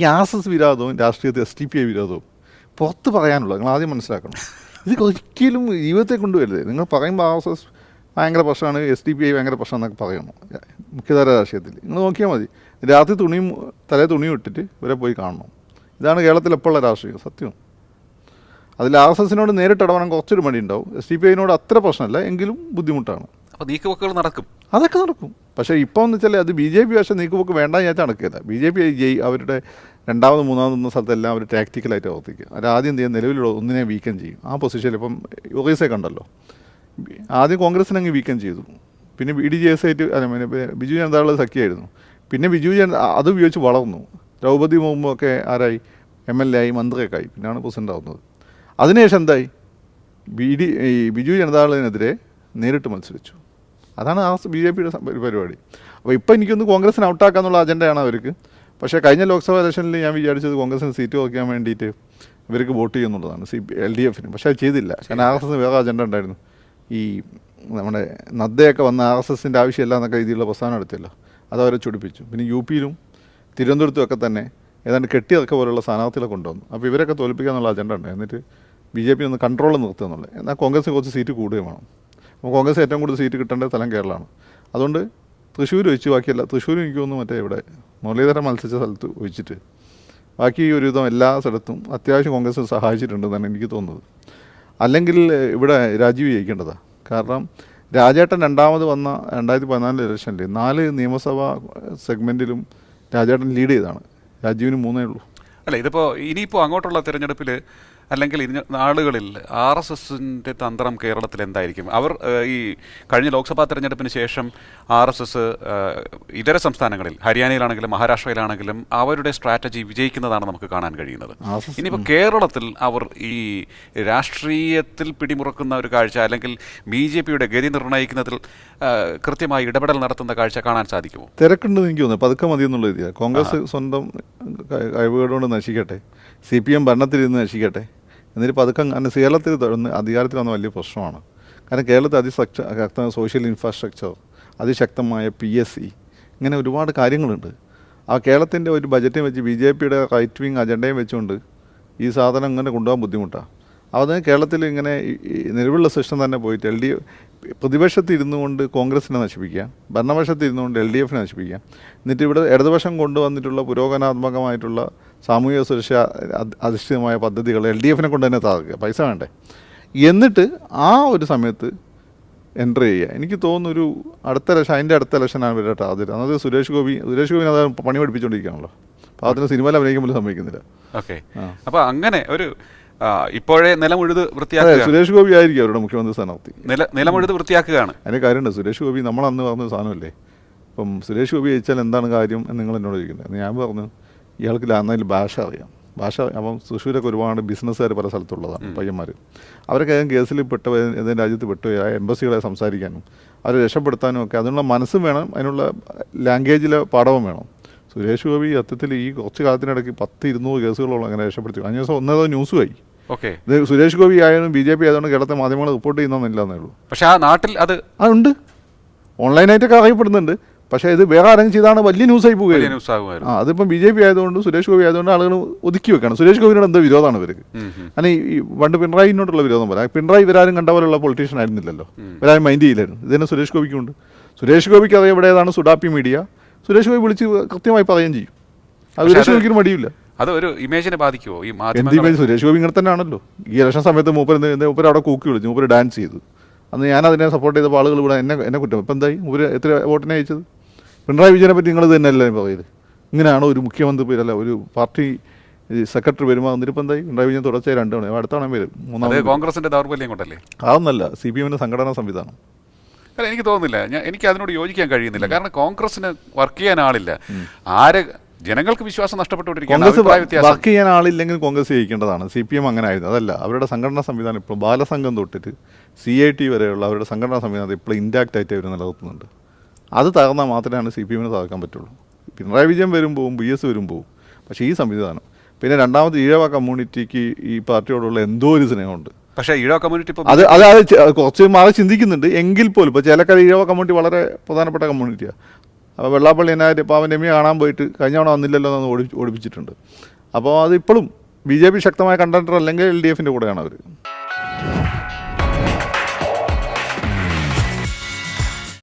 ഈ R S S വിരോധവും രാഷ്ട്രീയത്തിൽ എസ് ടി പി ഐ വിരോധവും പുറത്ത് പറയാനുള്ളത് നിങ്ങൾ ആദ്യം മനസ്സിലാക്കണം. ഇത് ഒരിക്കലും ജീവിതത്തെ കൊണ്ടുവരുത് നിങ്ങൾ പറയുമ്പോൾ ആർ എസ് എസ് ഭയങ്കര പ്രശ്നമാണ് എസ് ഡി പി ഐ ഭയങ്കര പ്രശ്നം എന്നൊക്കെ പറയണം മുഖ്യധാര രാഷ്ട്രീയത്തിൽ. നിങ്ങൾ നോക്കിയാൽ മതി. രാത്രി തുണിയും തലേ തുണിയും ഇട്ടിട്ട് ഇവരെ പോയി കാണണം. ഇതാണ് കേരളത്തിൽ എപ്പോഴുള്ള രാഷ്ട്രീയം സത്യം. അതിൽ ആർ എസ് എസിനോട് നേരിട്ട് ഇടപെടാൻ കുറച്ചൊരു മടി ഉണ്ടാവും എസ് ഡി പി ഐനോട് അത്ര പ്രശ്നമല്ല എങ്കിലും ബുദ്ധിമുട്ടാണ്. അപ്പോൾ നീക്കുപോക്കുകൾ നടക്കും. അതൊക്കെ നടക്കും. പക്ഷേ ഇപ്പോൾ എന്ന് വെച്ചാൽ അത് ബി ജെ പി പക്ഷേ നീക്കുപോക്ക് വേണ്ട ഞാൻ നടക്കില്ല ബി ജെ പി ജയി അവരുടെ രണ്ടാമത് മൂന്നാമത് നിന്ന സ്ഥലത്തെല്ലാം അവർ ടാക്റ്റിക്കലായിട്ട് പ്രവർത്തിക്കുക അവർ ആദ്യം എന്ത് ചെയ്യും? നിലവിലുള്ള ഒന്നിനെ വീക്കം ചെയ്യും. ആ പൊസിഷനിൽ ഇപ്പം ഒറീസയെ കണ്ടല്ലോ. ആദ്യം കോൺഗ്രസിനെ അങ്ങ് വീക്കം ചെയ്തു. പിന്നെ ബി ഡി ജെ എസ് ആയിട്ട് അല്ല പിന്നെ ബിജു ജനതാദള സഖ്യമായിരുന്നു പിന്നെ ബിജു ജന അത് ഉപയോഗിച്ച് വളർന്നു. ദ്രൗപദി മുമ്പ് ഒക്കെ ആരായി? എം എൽ എ ആയി മന്ത്രിയൊക്കെ ആയി. പിന്നെയാണ് പ്രസിഡന്റ് ആവുന്നത്. അതിനുശേഷം എന്തായി? ബി ഡി ഈ ബിജു ജനതാദളിനെതിരെ നേരിട്ട് മത്സരിച്ചു. അതാണ് ആ ബി ജെ പിയുടെ പരിപാടി. അപ്പോൾ ഇപ്പോൾ എനിക്കൊന്ന് കോൺഗ്രസിനെ ഔട്ടാക്കാന്നുള്ള അജണ്ടയാണ് അവർക്ക്. പക്ഷേ കഴിഞ്ഞ ലോക്സഭാ ഇലക്ഷനിൽ ഞാൻ വിചാരിച്ചത് കോൺഗ്രസിന് സീറ്റ് വയ്ക്കാൻ വേണ്ടിയിട്ട് ഇവർക്ക് വോട്ട് ചെയ്യുന്നുള്ളതാണ്. സി എൽ ഡി എഫിന്. പക്ഷേ അത് ചെയ്തില്ല. കാരണം ആർ എസ് എസ് വേറെ അജണ്ട ഉണ്ടായിരുന്നു. ഈ നമ്മുടെ നദ്ദയൊക്കെ വന്ന ആർ എസ് എസിന്റെ ആവശ്യമില്ല എന്നൊക്കെ രീതിയിലുള്ള പ്രസ്ഥാനം എടുത്തില്ല. അത് അവരെ ചൊടിപ്പിച്ചു. പിന്നെ യു പിയിലും തിരുവനന്തപുരത്തുമൊക്കെ തന്നെ ഏതാണ്ട് കെട്ടിയതൊക്കെ പോലുള്ള സ്ഥാനാർത്ഥികളെ കൊണ്ടുവന്നു. അപ്പോൾ ഇവരൊക്കെ തോൽപ്പിക്കാന്നുള്ള അജണ്ട ഉണ്ട്. എന്നിട്ട് ബി ജെ പി ഒന്ന് കൺട്രോൾ നിർത്തുക എന്നുള്ളത് എന്നാൽ കോൺഗ്രസിന് കുറച്ച് സീറ്റ് കൂടുകയും വേണം. കോൺഗ്രസ് ഏറ്റവും കൂടുതൽ സീറ്റ് കിട്ടേണ്ട സ്ഥലം കേരളമാണ്. അതുകൊണ്ട് തൃശ്ശൂർ ഒഴിച്ച് ബാക്കിയല്ല തൃശ്ശൂർ എനിക്ക് തോന്നുന്നു മറ്റേ ഇവിടെ മുരളീധരൻ മത്സരിച്ച സ്ഥലത്ത് ഒഴിച്ചിട്ട്. ബാക്കി ഒരുവിധം എല്ലാ സ്ഥലത്തും അത്യാവശ്യം കോൺഗ്രസ് സഹായിച്ചിട്ടുണ്ടെന്നാണ് എനിക്ക് തോന്നുന്നത്. അല്ലെങ്കിൽ ഇവിടെ രാജീവ് ജയിക്കേണ്ടതാണ് കാരണം രാജേട്ടൻ രണ്ടാമത് വന്ന രണ്ടായിരത്തി പതിനാലിൽ ഇലക്ഷനിൽ നാല് നിയമസഭാ സെഗ്മെന്റിലും രാജേട്ടൻ ലീഡ് ചെയ്താണ് രാജീവിന് മൂന്നേ ഉള്ളൂ. അല്ല ഇതിപ്പോൾ ഇനിയിപ്പോൾ അങ്ങോട്ടുള്ള തിരഞ്ഞെടുപ്പിൽ അല്ലെങ്കിൽ ഇന്ന നാളുകളിൽ ആർ എസ് എസിന്റെ തന്ത്രം കേരളത്തിൽ എന്തായിരിക്കും? അവർ ഈ കഴിഞ്ഞ ലോക്സഭാ തെരഞ്ഞെടുപ്പിന് ശേഷം ആർ എസ് എസ് ഇതര സംസ്ഥാനങ്ങളിൽ ഹരിയാനയിലാണെങ്കിലും മഹാരാഷ്ട്രയിലാണെങ്കിലും അവരുടെ സ്ട്രാറ്റജി വിജയിക്കുന്നതാണ് നമുക്ക് കാണാൻ കഴിയുന്നത്. ഇനിയിപ്പോൾ കേരളത്തിൽ അവർ ഈ രാഷ്ട്രീയത്തിൽ പിടിമുറക്കുന്ന ഒരു കാഴ്ച അല്ലെങ്കിൽ ബി ജെ പിയുടെ ഗതി നിർണയിക്കുന്നതിൽ കൃത്യമായി ഇടപെടൽ നടത്തുന്ന കാഴ്ച കാണാൻ സാധിക്കുമോ? തിരക്കുണ്ടെന്ന് എനിക്ക് തോന്നുന്നു. പതുക്കെ മതി എന്നുള്ള രീതിയാണ് കോൺഗ്രസ് സ്വന്തം കഴിവുകളോട് നശിക്കട്ടെ. സി പി എം ഭരണത്തിലിരുന്ന് നശിക്കട്ടെ. എന്നിട്ട് പതുക്കെ അങ്ങനെ കേരളത്തിൽ അധികാരത്തിൽ വന്ന വലിയ പ്രശ്നമാണ്. കാരണം കേരളത്തിൽ അതിശക്ത സോഷ്യൽ ഇൻഫ്രാസ്ട്രക്ചർ അതിശക്തമായ പി എസ് സി ഇങ്ങനെ ഒരുപാട് കാര്യങ്ങളുണ്ട്. ആ കേരളത്തിന്റെ ഒരു ബജറ്റും വെച്ച് ബി ജെ പിയുടെ റൈറ്റ് വിങ് അജണ്ടയും വെച്ചുകൊണ്ട് ഈ സാധനം ഇങ്ങനെ കൊണ്ടുപോകാൻ ബുദ്ധിമുട്ടാണ് അതിന് കേരളത്തിൽ ഇങ്ങനെ നിലവിലുള്ള സിസ്റ്റം തന്നെ പോയിട്ട് എൽ ഡി പ്രതിപക്ഷത്ത് ഇരുന്നു കൊണ്ട് കോൺഗ്രസിനെ നശിപ്പിക്കുക ഭരണപക്ഷത്ത് ഇരുന്നു കൊണ്ട് എൽ ഡി എഫിനെ നശിപ്പിക്കുക എന്നിട്ട് ഇവിടെ ഇടതുപക്ഷം കൊണ്ടുവന്നിട്ടുള്ള പുരോഗമനാത്മകമായിട്ടുള്ള സാമൂഹിക സുരക്ഷ അധ- അധിഷ്ഠിതമായ പദ്ധതികൾ എൽ ഡി എഫിനെ കൊണ്ട് തന്നെ താക്കുക പൈസ വേണ്ടേ? എന്നിട്ട് ആ ഒരു സമയത്ത് എന്റർ ചെയ്യുക. എനിക്ക് തോന്നുന്നു ഒരു അടുത്ത ഇലക്ഷൻ അതിന്റെ അടുത്ത ലക്ഷനാണ് ഇവരുടെ ടാർജറ്റ് അതായത് സുരേഷ് ഗോപി സുരേഷ് ഗോപിനെ അത് പണി പഠിപ്പിച്ചുകൊണ്ടിരിക്കുകയാണല്ലോ അപ്പോൾ അതിന് സിനിമയിൽ അഭിനയിക്കാൻ പോലും സമ്മതിക്കുന്നില്ല. ഓക്കെ. അപ്പോൾ അങ്ങനെ ഒരു ഇപ്പോഴേ നിലമുഴുത് വൃത്തിയാക്കുക. സുരേഷ് ഗോപി ആയിരിക്കും അവരുടെ മുഖ്യമന്ത്രി സ്ഥാനാർത്ഥി. നില നിലമുഴുത് വൃത്തിയാക്കുകയാണ്. അതിന് കാര്യമുണ്ട്. സുരേഷ് ഗോപി നമ്മൾ അന്ന് പറഞ്ഞ സാധനമല്ലേ? അപ്പം സുരേഷ് ഗോപി ജയിച്ചാൽ എന്താണ് കാര്യം എന്ന് നിങ്ങൾ എന്നോട് ചോദിക്കുന്നത്. ഞാൻ പറഞ്ഞു ഇയാൾക്ക് ലാന്നതിൽ ഭാഷ അറിയാം. ഭാഷ അപ്പം തൃശ്ശൂരൊക്കെ ഒരുപാട് ബിസിനസ്സുകാർ പല സ്ഥലത്തുള്ളതാണ് പയ്യന്മാർ അവരൊക്കെ ഏതെങ്കിലും കേസിൽ പെട്ട് ഏതെങ്കിലും രാജ്യത്ത് പെട്ട് ആ എംബസികളെ സംസാരിക്കാനും അവരെ രക്ഷപ്പെടുത്താനും ഒക്കെ അതിനുള്ള മനസ്സും വേണം അതിനുള്ള ലാംഗ്വേജിലെ പാഠവും വേണം. സുരേഷ് ഗോപി സത്യത്തിൽ ഈ കുറച്ച് കാലത്തിനിടയ്ക്ക് പത്ത് ഇരുന്നൂറ് കേസുകളോളം അങ്ങനെ രക്ഷപ്പെടുത്തി. കഴിഞ്ഞ ദിവസം ഒന്നേതോ ന്യൂസ് ആയി ഓക്കെ. ഇത് സുരേഷ് ഗോപി ആയാലും ബി ജെ പി ആയതുകൊണ്ട് കേരളത്തെ മാധ്യമങ്ങൾ റിപ്പോർട്ട് ചെയ്യുന്നില്ല എന്നേ ഉള്ളൂ. പക്ഷേ ആ നാട്ടിൽ അത് ആ ഉണ്ട്. ഓൺലൈനായിട്ടൊക്കെ അറിയപ്പെടുന്നുണ്ട്. പക്ഷേ ഇത് വേറെ ആരെങ്കിലും ചെയ്താണ് വലിയ ന്യൂസ് ന്യൂസ് ആകുമായിരുന്നു. ആ അതിപ്പം ബി ജെ പി ആയതുകൊണ്ട് സുരേഷ് ഗോപി ആയതുകൊണ്ട് ആളുകൾ ഒതുക്കി വെക്കണം. സുരേഷ് ഗോപിനോട് എന്തോ വിരോധമാണ് ഇവർക്ക്. അങ്ങനെ ഈ- പണ്ട് പിണറായിനോടുള്ള വിരോധം പറയാം പിണറായി ഇവരാരും കണ്ട പോലുള്ള പൊളിറ്റീഷ്യൻ ആയിരുന്നില്ലല്ലോ. ഇവരാരും മൈൻഡ് ചെയ്യില്ലായിരുന്നു. ഇതിന് സുരേഷ് ഗോപിക്കുണ്ട്. സുരേഷ് ഗോപിക്ക് അതേ എവിടെയാണ് സുഡാപ്പി മീഡിയ. സുരേഷ് ഗോപി വിളിച്ച് കൃത്യമായി പറയുകയും ചെയ്യും. അത് സുരേഷ് ഗോപിക്കും മടിയില്ല. അത് ഒരു ഇമേജിനെ ബാധിക്കുമോ ഈ ഇമേജ് സുരേഷ് ഗോപി ഇങ്ങനെ തന്നെയാണല്ലോ. ഈ ഇലക്ഷൻ സമയത്ത് മൂപ്പർ മൂപ്പർ അവിടെ കൂക്കി വിളിച്ചു. മൂപ്പർ ഡാൻസ് ചെയ്തു. അന്ന് ഞാൻ അതിനെ സപ്പോർട്ട് ചെയ്തപ്പോൾ ആളുകൾ ഇവിടെ എന്നെ എന്നെ കുറ്റം. ഇപ്പം എന്തായി? മൂപ്പർ എത്ര വോട്ടിനെ അയച്ചത് പിണറായി വിജയനെ പറ്റി നിങ്ങൾ തന്നെയല്ലേ പറയുന്നത് ഇങ്ങനെയാണോ ഒരു മുഖ്യമന്ത്രി പേരല്ല ഒരു പാർട്ടി സെക്രട്ടറി വരുമ്പോൾ ഇപ്പം എന്തായി? പിണറായി വിജയൻ തുടർച്ചയായി രണ്ട് തവണ അടുത്ത തവണ വരും മൂന്നാമത് കോൺഗ്രസിന്റെ ദൗർബല്യം കൊണ്ടല്ലേ? അതൊന്നല്ല സി പി എമ്മിന്റെ സംഘടനാ സംവിധാനം. അല്ല എനിക്ക് തോന്നുന്നില്ല ഞാൻ എനിക്ക് അതിനോട് യോജിക്കാൻ കഴിയുന്നില്ല. കാരണം കോൺഗ്രസിന് വർക്ക് ചെയ്യാൻ ആളില്ല. ആര് ജനങ്ങൾക്ക് വിശ്വാസം നഷ്ടപ്പെട്ടുകൊണ്ടിരിക്കുകയാണ് കോൺഗ്രസ് വർക്ക് ചെയ്യാൻ ആളില്ലെങ്കിൽ കോൺഗ്രസ് ജയിക്കേണ്ടതാണ്. സി പി എം അങ്ങനെ ആയിരുന്നു. അതല്ല അവരുടെ സംഘടനാ സംവിധാനം ഇപ്പോൾ ബാലസംഘം തൊട്ടിട്ട് സി ഐ ടി വരെയുള്ള അവരുടെ സംഘടനാ സംവിധാനം ഇപ്പോൾ ഇന്റാക്റ്റ് ആയിട്ട് അവർ നിലനിർത്തുന്നുണ്ട്. അത് തകർന്നാൽ മാത്രമേ സി പി എമ്മിനെ തകർക്കാൻ പറ്റുള്ളൂ. പിണറായി വിജയൻ വരുമ്പോൾ ബി എസ് വരുമ്പോൾ പക്ഷേ ഈ സംവിധാനം. പിന്നെ രണ്ടാമത് ഈഴവ കമ്മ്യൂണിറ്റിക്ക് ഈ പാർട്ടിയോടുള്ള എന്തോ ഒരു സ്നേഹമുണ്ട്. പക്ഷേ ഈഴവ കമ്മ്യൂണിറ്റി ഇപ്പോൾ അത് അത് അത് കുറച്ച് മാറി ചിന്തിക്കുന്നുണ്ട്. എങ്കിൽ പോലും ഇപ്പോൾ ചിലക്കാർ ഈഴവ കമ്മ്യൂണിറ്റി വളരെ പ്രധാനപ്പെട്ട കമ്മ്യൂണിറ്റിയാണ്. അപ്പോൾ വെള്ളാപ്പള്ളി എന്നായിട്ട് ഇപ്പോൾ അവൻ രമ്യ കാണാൻ പോയിട്ട് കഴിഞ്ഞ തവണ വന്നില്ലല്ലോ എന്ന് ഓടി ഓടിപ്പിച്ചിട്ടുണ്ട്. അപ്പോൾ അത് ഇപ്പോഴും ബി ജെ പി ശക്തമായ കണ്ടക്ടർ അല്ലെങ്കിൽ എൽ ഡി എഫിന്റെ കൂടെയാണ് അവർ